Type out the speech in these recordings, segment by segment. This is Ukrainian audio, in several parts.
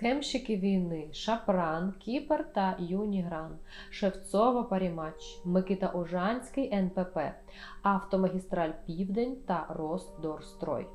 Схемщики війни Шапран, Кіпер та Юнігран, Шевцова Парімач, Микита Ожанський, НПП, Автомагістраль Південь та Росдорстрой.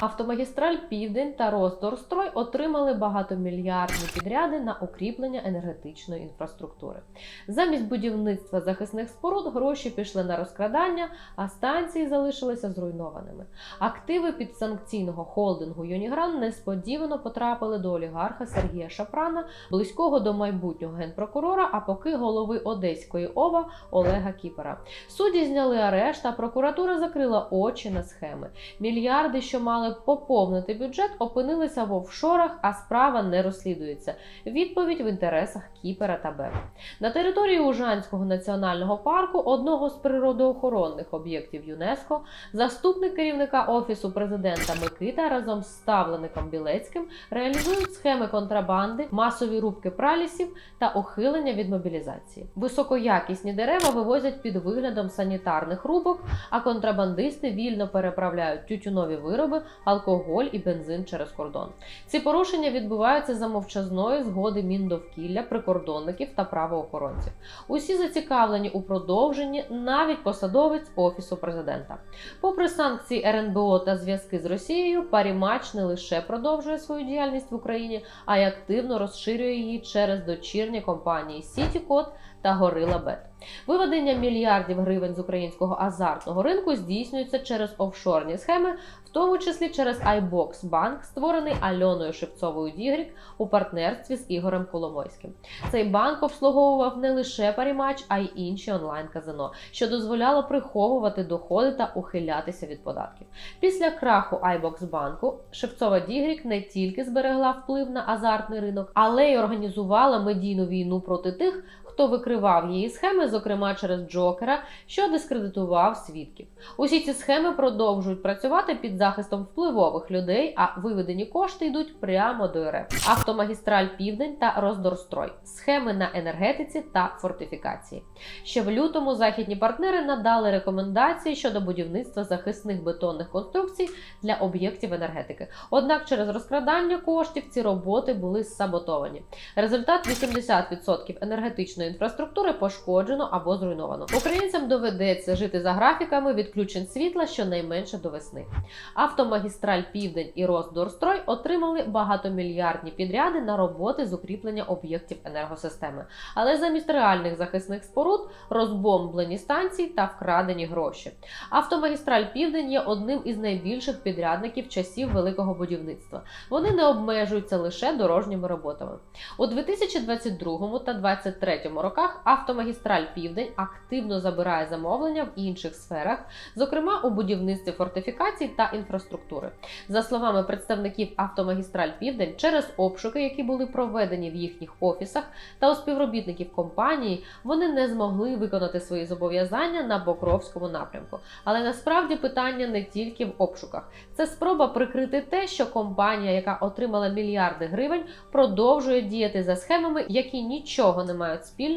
Автомагістраль Південь та Росдорстрой отримали багатомільярдні підряди на укріплення енергетичної інфраструктури. Замість будівництва захисних споруд гроші пішли на розкрадання, а станції залишилися зруйнованими. Активи підсанкційного холдингу Юнігран несподівано потрапили до олігарха Сергія Шапрана, близького до майбутнього генпрокурора, а поки голови Одеської ОВА Олега Кіпера. Судді зняли арешт, а прокуратура закрила очі на схеми. Мільярди, що мали поповнити бюджет, опинилися в офшорах, а справа не розслідується. Відповідь в інтересах Кіпера та БЕП. На території Ужанського національного парку, одного з природоохоронних об'єктів ЮНЕСКО, заступник керівника офісу президента Микита разом з ставлеником Білецьким реалізують схеми контрабанди, масові рубки пралісів та ухилення від мобілізації. Високоякісні дерева вивозять під виглядом санітарних рубок, а контрабандисти вільно переправляють тютюнові вироби, алкоголь і бензин через кордон. Ці порушення відбуваються за мовчазної згоди Міндовкілля, прикордонників та правоохоронців. Усі зацікавлені у продовженні, навіть посадовець офісу президента. Попри санкції РНБО та зв'язки з Росією, Парімач не лише продовжує свою діяльність в Україні, а й активно розширює її через дочірні компанії Сітікод та Горила Бет. Виведення мільярдів гривень з українського азартного ринку здійснюється через офшорні схеми, в тому числі через iBox Банк, створений Альоною Шевцовою Дігрік у партнерстві з Ігорем Коломойським. Цей банк обслуговував не лише парімач, а й інші онлайн-казино, що дозволяло приховувати доходи та ухилятися від податків. Після краху iBox банку Шевцова Дігрік не тільки зберегла вплив на азартний ринок, але й організувала медійну війну проти тих, хто викривав її схеми, зокрема через Джокера, що дискредитував свідків. Усі ці схеми продовжують працювати під захистом впливових людей, а виведені кошти йдуть прямо до РФ. Автомагістраль Південь та Роздорстрой, схеми на енергетиці та фортифікації. Ще в лютому західні партнери надали рекомендації щодо будівництва захисних бетонних конструкцій для об'єктів енергетики. Однак через розкрадання коштів ці роботи були саботовані. Результат 80% енергетичної інфраструктури пошкоджено або зруйновано. Українцям доведеться жити за графіками відключень світла щонайменше до весни. Автомагістраль Південь і Росдорстрой отримали багатомільярдні підряди на роботи з укріплення об'єктів енергосистеми, але замість реальних захисних споруд розбомблені станції та вкрадені гроші. Автомагістраль Південь є одним із найбільших підрядників часів великого будівництва. Вони не обмежуються лише дорожніми роботами. У 2022 та 2023 роках автомагістраль Південь активно забирає замовлення в інших сферах, зокрема у будівництві фортифікацій та інфраструктури. За словами представників автомагістраль Південь, через обшуки, які були проведені в їхніх офісах та у співробітників компанії, вони не змогли виконати свої зобов'язання на Покровському напрямку. Але насправді питання не тільки в обшуках. Це спроба прикрити те, що компанія, яка отримала мільярди гривень, продовжує діяти за схемами, які нічого не мають спільного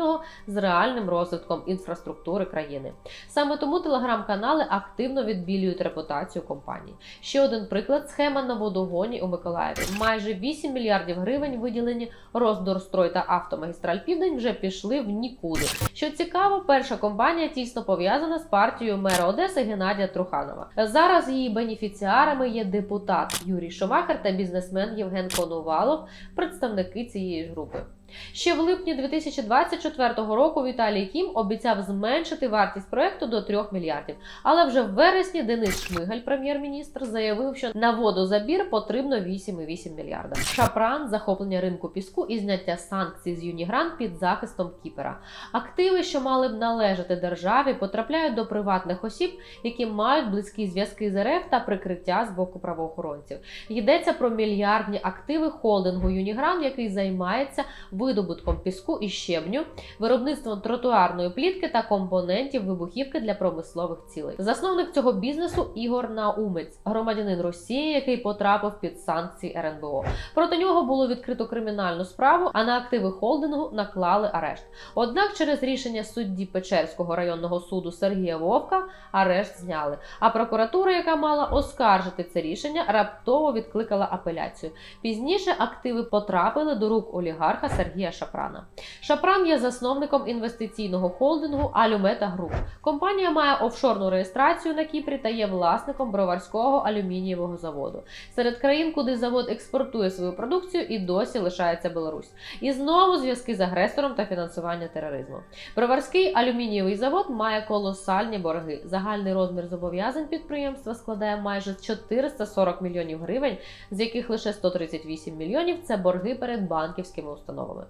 з реальним розвитком інфраструктури країни. Саме тому телеграм-канали активно відбілюють репутацію компанії. Ще один приклад схема на водогоні у Миколаєві. Майже 8 мільярдів гривень виділені Роздорстрой та Автомагістраль Південь вже пішли в нікуди. Що цікаво, перша компанія тісно пов'язана з партією мера Одеси Геннадія Труханова. Зараз її бенефіціарами є депутат Юрій Шомахер та бізнесмен Євген Конувалов, представники цієї ж групи. Ще в липні 2024 року Віталій Кім обіцяв зменшити вартість проекту до 3 мільярдів. Але вже в вересні Денис Шмигаль, прем'єр-міністр, заявив, що на водозабір потрібно 8,8 мільярда. Шапран, захоплення ринку піску і зняття санкцій з Юнігран під захистом Кіпера. Активи, що мали б належати державі, потрапляють до приватних осіб, які мають близькі зв'язки з РФ та прикриття з боку правоохоронців. Йдеться про мільярдні активи холдингу Юнігран, який займається видобутком піску і щебню, виробництвом тротуарної плітки та компонентів вибухівки для промислових цілей. Засновник цього бізнесу Ігор Наумець, громадянин Росії, який потрапив під санкції РНБО. Проти нього було відкрито кримінальну справу, а на активи холдингу наклали арешт. Однак, через рішення судді Печерського районного суду Сергія Вовка арешт зняли. А прокуратура, яка мала оскаржити це рішення, раптово відкликала апеляцію. Пізніше активи потрапили до рук олігарха Сергія Шапрана. Шапран є засновником інвестиційного холдингу Алюмета Груп. Компанія має офшорну реєстрацію на Кіпрі та є власником броварського алюмінієвого заводу. Серед країн, куди завод експортує свою продукцію, і досі лишається Білорусь. І знову зв'язки з агресором та фінансування тероризму. Броварський алюмінієвий завод має колосальні борги. Загальний розмір зобов'язань підприємства складає майже 440 мільйонів гривень, з яких лише 138 мільйонів це борги перед банківськими установами.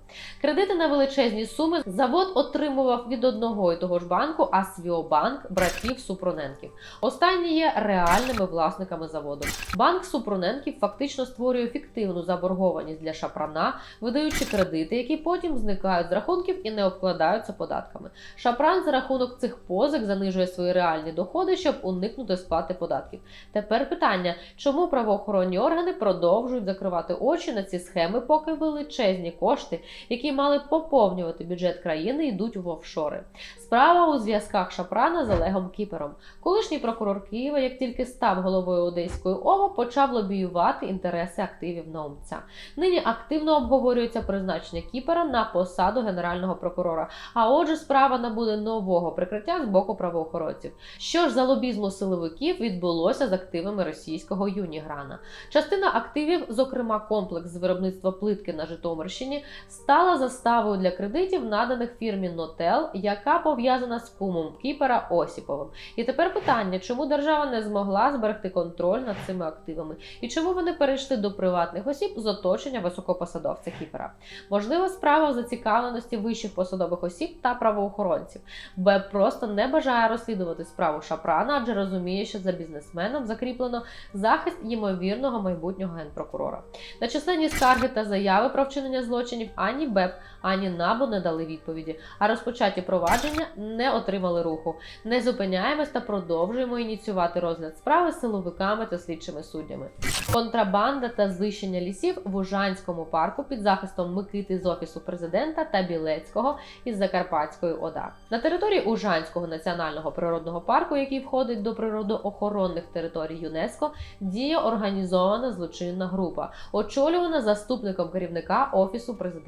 Кредити на величезні суми завод отримував від одного і того ж банку, Асвіобанк, братів Супроненків. Останні є реальними власниками заводу. Банк Супроненків фактично створює фіктивну заборгованість для шапрана, видаючи кредити, які потім зникають з рахунків і не обкладаються податками. Шапран за рахунок цих позик занижує свої реальні доходи, щоб уникнути сплати податків. Тепер питання, чому правоохоронні органи продовжують закривати очі на ці схеми, поки величезні кошти, які мали поповнювати бюджет країни, йдуть в офшори. Справа у зв'язках Шапрана з Олегом Кіпером. Колишній прокурор Києва, як тільки став головою Одеської ОВА, почав лобіювати інтереси активів наумця. Нині активно обговорюється призначення Кіпера на посаду генерального прокурора. А отже, справа набуде нового прикриття з боку правоохоронців. Що ж за лобізму силовиків відбулося з активами російського Юніграна? Частина активів, зокрема комплекс з виробництва плитки на Житомирщині, стала заставою для кредитів, наданих фірмі Нотел, яка пов'язана з кумом Кіпера Осіповим. І тепер питання, чому держава не змогла зберегти контроль над цими активами, і чому вони перейшли до приватних осіб з оточення високопосадовця Кіпера? Можливо, справа в зацікавленості вищих посадових осіб та правоохоронців. БЕП просто не бажає розслідувати справу Шапрана, адже розуміє, що за бізнесменом закріплено захист ймовірного майбутнього генпрокурора. На численні скарги та заяви про вчинення злочинів ані БЕП, ані НАБУ не дали відповіді, а розпочаті провадження не отримали руху. Не зупиняємось та продовжуємо ініціювати розгляд справи з силовиками та слідчими суддями. Контрабанда та знищення лісів в Ужанському парку під захистом Микити з офісу президента та Білецького із Закарпатської ОДА. На території Ужанського національного природного парку, який входить до природоохоронних територій ЮНЕСКО, діє організована злочинна група, очолювана заступником керівника офісу президента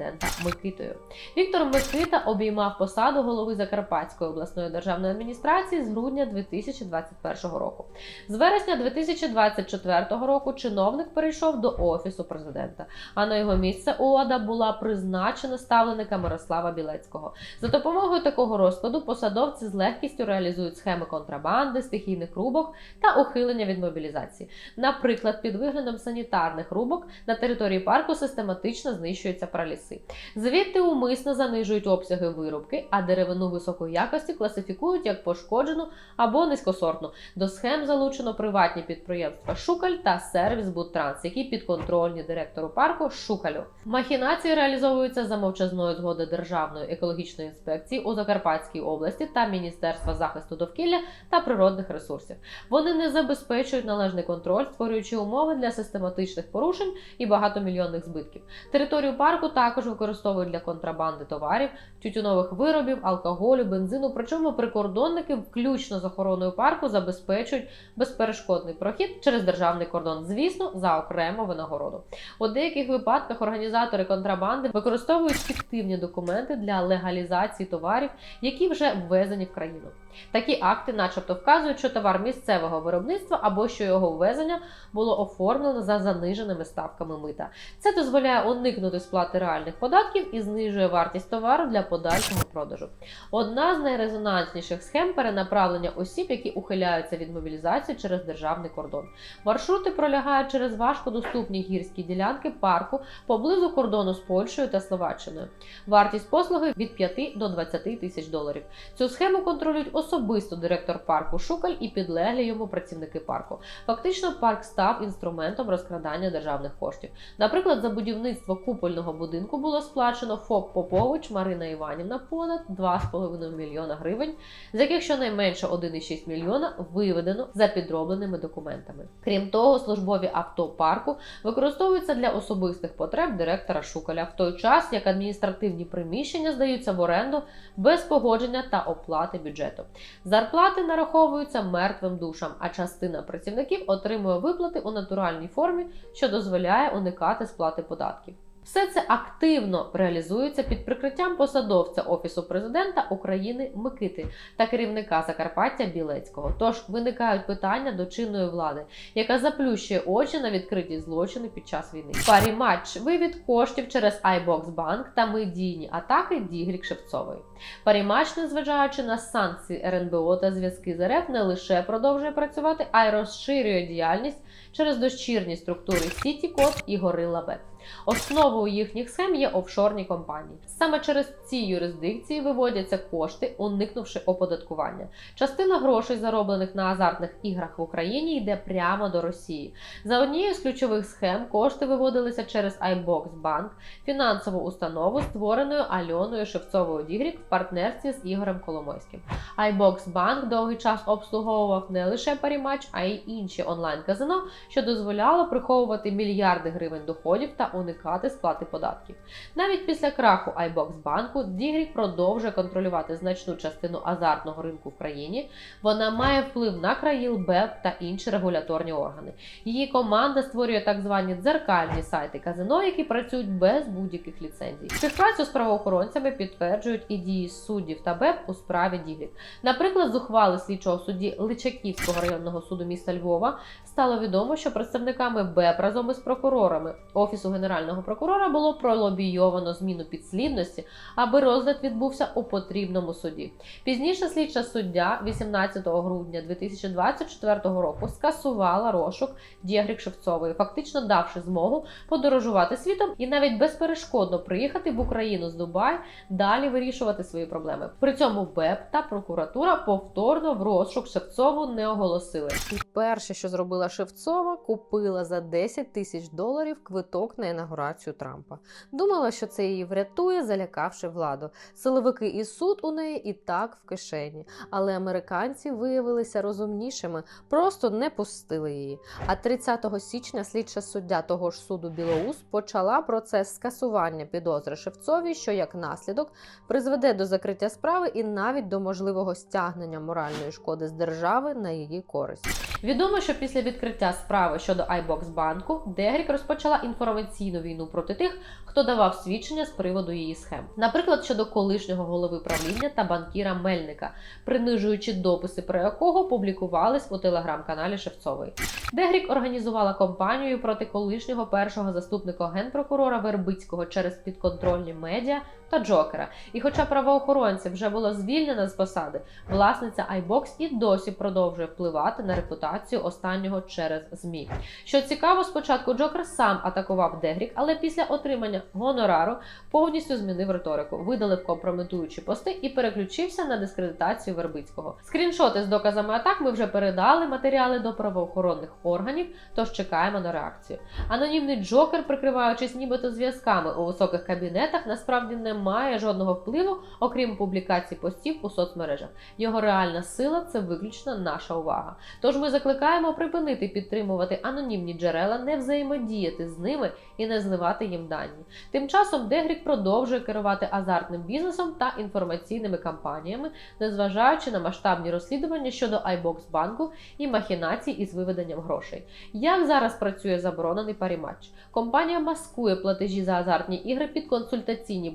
Микитою. Віктор Микита обіймав посаду голови Закарпатської обласної державної адміністрації з грудня 2021 року. З вересня 2024 року чиновник перейшов до офісу президента, а на його місце у ОДА була призначена ставленика Мирослава Білецького. За допомогою такого розкладу посадовці з легкістю реалізують схеми контрабанди, стихійних рубок та ухилення від мобілізації. Наприклад, під виглядом санітарних рубок на території парку систематично знищуються праліси. Звідти умисно занижують обсяги вирубки, а деревину високої якості класифікують як пошкоджену або низькосортну. До схем залучено приватні підприємства Шукаль та сервіс Будтранс, які підконтрольні директору парку Шукалю. Махінації реалізовуються за мовчазної згоди Державної екологічної інспекції у Закарпатській області та Міністерства захисту довкілля та природних ресурсів. Вони не забезпечують належний контроль, створюючи умови для систематичних порушень і багатомільйонних збитків. Територію парку також використовують для контрабанди товарів, тютюнових виробів, алкоголю, бензину. Причому прикордонники, включно з охороною парку, забезпечують безперешкодний прохід через державний кордон, звісно, за окрему винагороду. У деяких випадках організатори контрабанди використовують фіктивні документи для легалізації товарів, які вже ввезені в країну. Такі акти, начебто, вказують, що товар місцевого виробництва або що його ввезення було оформлено за заниженими ставками мита. Це дозволяє уникнути сплати реальних податків і знижує вартість товару для подальшого продажу. Одна з найрезонансніших схем перенаправлення осіб, які ухиляються від мобілізації через державний кордон. Маршрути пролягають через важкодоступні гірські ділянки парку поблизу кордону з Польщею та Словаччиною. Вартість послуги від 5 до 20 тисяч доларів. Цю схему контролюють особисто директор парку Шукаль і підлеглі йому працівники парку. Фактично, парк став інструментом розкрадання державних коштів. Наприклад, за будівництво купольного будинку було сплачено ФОП Попович Марина Іванівна понад 2,5 мільйона гривень, з яких щонайменше 1,6 мільйона виведено за підробленими документами. Крім того, службові авто парку використовуються для особистих потреб директора Шукаля в той час, як адміністративні приміщення здаються в оренду без погодження та оплати бюджету. Зарплати нараховуються мертвим душам, а частина працівників отримує виплати у натуральній формі, що дозволяє уникати сплати податків. Все це активно реалізується під прикриттям посадовця Офісу президента України Микити та керівника Закарпаття Білецького. Тож виникають питання до чинної влади, яка заплющує очі на відкриті злочини під час війни. Парі матч вивід коштів через iBox Bank та медійні атаки Дігрік Шевцової. Парімач, незважаючи на санкції РНБО та зв'язки з РФ, не лише продовжує працювати, а й розширює діяльність через дочірні структури Сітікод і Горилла.бет. Основою їхніх схем є офшорні компанії. Саме через ці юрисдикції виводяться кошти, уникнувши оподаткування. Частина грошей, зароблених на азартних іграх в Україні, йде прямо до Росії. За однією з ключових схем кошти виводилися через iBox Bank, фінансову установу, створеною Альоною Шевцовою Дігрік в партнерстві з Ігорем Коломойським. iBox Bank довгий час обслуговував не лише парімач, а й інші онлайн-казино, що дозволяло приховувати мільярди гривень доходів та уникати сплати податків. Навіть після краху iBox банку Дігрік продовжує контролювати значну частину азартного ринку в країні. Вона має вплив на країл БЕП та інші регуляторні органи. Її команда створює так звані дзеркальні сайти казино, які працюють без будь-яких ліцензій. Співпрацю з правоохоронцями підтверджують і дії суддів та БЕП у справі Дігрік. Наприклад, з ухвали слідчого судді Личаківського районного суду міста Львова стало відомо, що представниками БЕП разом із прокурорами Офісу Генерального прокурора було пролобійовано зміну підслідності, аби розгляд відбувся у потрібному суді. Пізніше слідча суддя 18 грудня 2024 року скасувала розшук Дєгрік Шевцової, фактично давши змогу подорожувати світом і навіть безперешкодно приїхати в Україну з Дубай, далі вирішувати свої проблеми. При цьому БЕП та прокуратура повторно в розшук Шевцову не оголосили. І перше, що зробила Шевцова, купила за 10 тисяч доларів квиток на інаугурацію Трампа. Думала, що це її врятує, залякавши владу. Силовики і суд у неї і так в кишені. Але американці виявилися розумнішими, просто не пустили її. А 30 січня слідча суддя того ж суду Білоус почала процес скасування підозри Шевцовій, що як наслідок призведе до закриття справи і навіть до можливого стягнення моральної шкоди з держави на її користь. Відомо, що після відкриття справи щодо iBox банку Дегрік розпочала інформаційну війну проти тих, хто давав свідчення з приводу її схем. Наприклад, щодо колишнього голови правління та банкіра Мельника, принижуючи дописи, про якого публікувались у телеграм-каналі Шевцової. Дегрік організувала кампанію проти колишнього першого заступника генпрокурора Вербицького через підконтрольні медіа та Джокера. І хоча правоохоронця вже було звільнено з посади, власниця iBox і досі продовжує впливати на репутацію останнього через ЗМІ. Що цікаво, спочатку Джокер сам атакував Дегрік, але після отримання гонорару повністю змінив риторику, видалив компрометуючі пости і переключився на дискредитацію Вербицького. Скріншоти з доказами атак ми вже передали матеріали до правоохоронних органів, тож чекаємо на реакцію. Анонімний Джокер, прикриваючись нібито зв'язками у високих кабінетах, насправді не має жодного впливу, окрім публікацій постів у соцмережах. Його реальна сила це виключно наша увага. Тож ми закликаємо припинити підтримувати анонімні джерела, не взаємодіяти з ними і не зливати їм дані. Тим часом Дегрік продовжує керувати азартним бізнесом та інформаційними кампаніями, незважаючи на масштабні розслідування щодо iBox банку і махінацій із виведенням грошей. Як зараз працює заборонений паріматч? Компанія маскує платежі за азартні ігри під консультаційні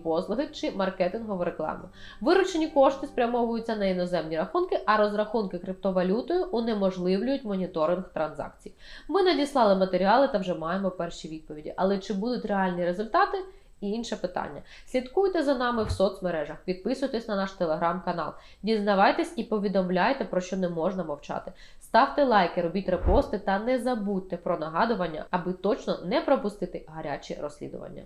чи маркетингову рекламу. Виручені кошти спрямовуються на іноземні рахунки, а розрахунки криптовалютою унеможливлюють моніторинг транзакцій. Ми надіслали матеріали та вже маємо перші відповіді. Але чи будуть реальні результати? І інше питання. Слідкуйте за нами в соцмережах, підписуйтесь на наш телеграм-канал, дізнавайтесь і повідомляйте, про що не можна мовчати. Ставте лайки, робіть репости та не забудьте про нагадування, аби точно не пропустити гарячі розслідування.